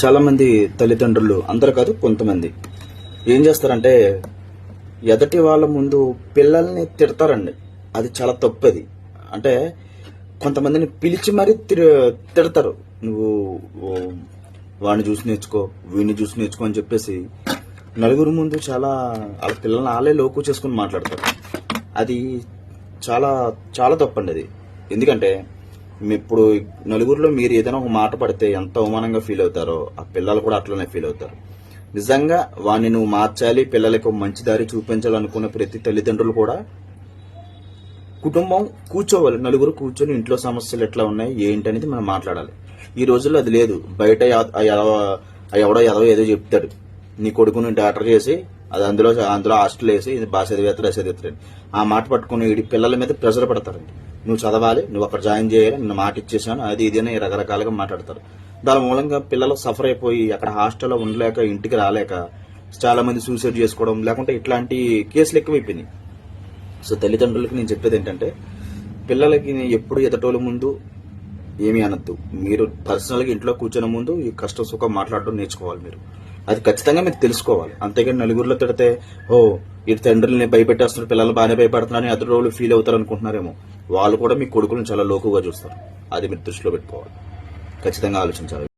చాలా మంది తల్లిదండ్రులు అందరు కాదు కొంతమంది. ఏం చేస్తారంటే ఎదటి వాళ్ళ ముందు పిల్లల్ని తిడతారండి. అది చాలా తప్పది. అంటే కొంతమందిని పిలిచి మరీ తి తిడతారు. నువ్వు వాడిని చూసి నేర్చుకో వీడిని చూసి నేర్చుకో అని చెప్పేసి నలుగురు ముందు చాలా వాళ్ళ పిల్లల్ని వాళ్ళే లోకు చేసుకుని మాట్లాడతారు. అది చాలా చాలా తప్పండి అది. ఎందుకంటే ఇప్పుడు నలుగురిలో మీరు ఏదైనా ఒక మాట పడితే ఎంత అవమానంగా ఫీల్ అవుతారో ఆ పిల్లలు కూడా అట్లనే ఫీల్ అవుతారు. నిజంగా వాడిని నువ్వు మార్చాలి పిల్లలకు మంచి దారి చూపించాలనుకున్న ప్రతి తల్లిదండ్రులు కూడా కుటుంబం కూర్చోవాలి. నలుగురు కూర్చొని ఇంట్లో సమస్యలు ఎట్లా ఉన్నాయి ఏంటి అనేది మనం మాట్లాడాలి. ఈ రోజుల్లో అది లేదు. బయట ఎవడో ఎదవ ఏదో చెప్తాడు. నీ కొడుకుని డాక్టర్ చేసి అది అందులో అందులో హాస్టల్ వేసి ఇది బాగా చదివేస్తాడు చదివేస్తాడు ఆ మాట పట్టుకుని వీడి పిల్లల మీద ప్రెషర్ పడతారండి. నువ్వు చదవాలి నువ్వు అక్కడ జాయిన్ చేయాలి నిన్ను మాట ఇచ్చేసాను అది ఇది అని రకరకాలుగా మాట్లాడతారు. దాని మూలంగా పిల్లలు సఫర్ అయిపోయి అక్కడ హాస్టల్లో ఉండలేక ఇంటికి రాలేక చాలా మంది సూసైడ్ చేసుకోవడం లేకుంటే ఇట్లాంటి కేసులు ఎక్కువైపోయినాయి. సో తల్లిదండ్రులకి నేను చెప్పేది ఏంటంటే పిల్లలకి ఎప్పుడు ఎదటోళ్ళ ముందు ఏమీ అనొద్దు. మీరు పర్సనల్గా ఇంట్లో కూర్చున్న ముందు ఈ కష్ట సుఖం మాట్లాడడం నేర్చుకోవాలి మీరు. అది ఖచ్చితంగా మీరు తెలుసుకోవాలి. అంతేగాని నలుగురిలో తిడితే ఓ ఇటు తండ్రుల్ని భయపెట్టేస్తున్నారు పిల్లలు బాగానే భయపడుతున్నారని ఎదుటి రోజులు ఫీల్ అవుతారు అనుకుంటున్నారేమో వాళ్ళు కూడా మీ కొడుకులను చాలా లోకుగా చూస్తారు. అది మీరు దృష్టిలో పెట్టుకోవాలి. ఖచ్చితంగా ఆలోచించాలి.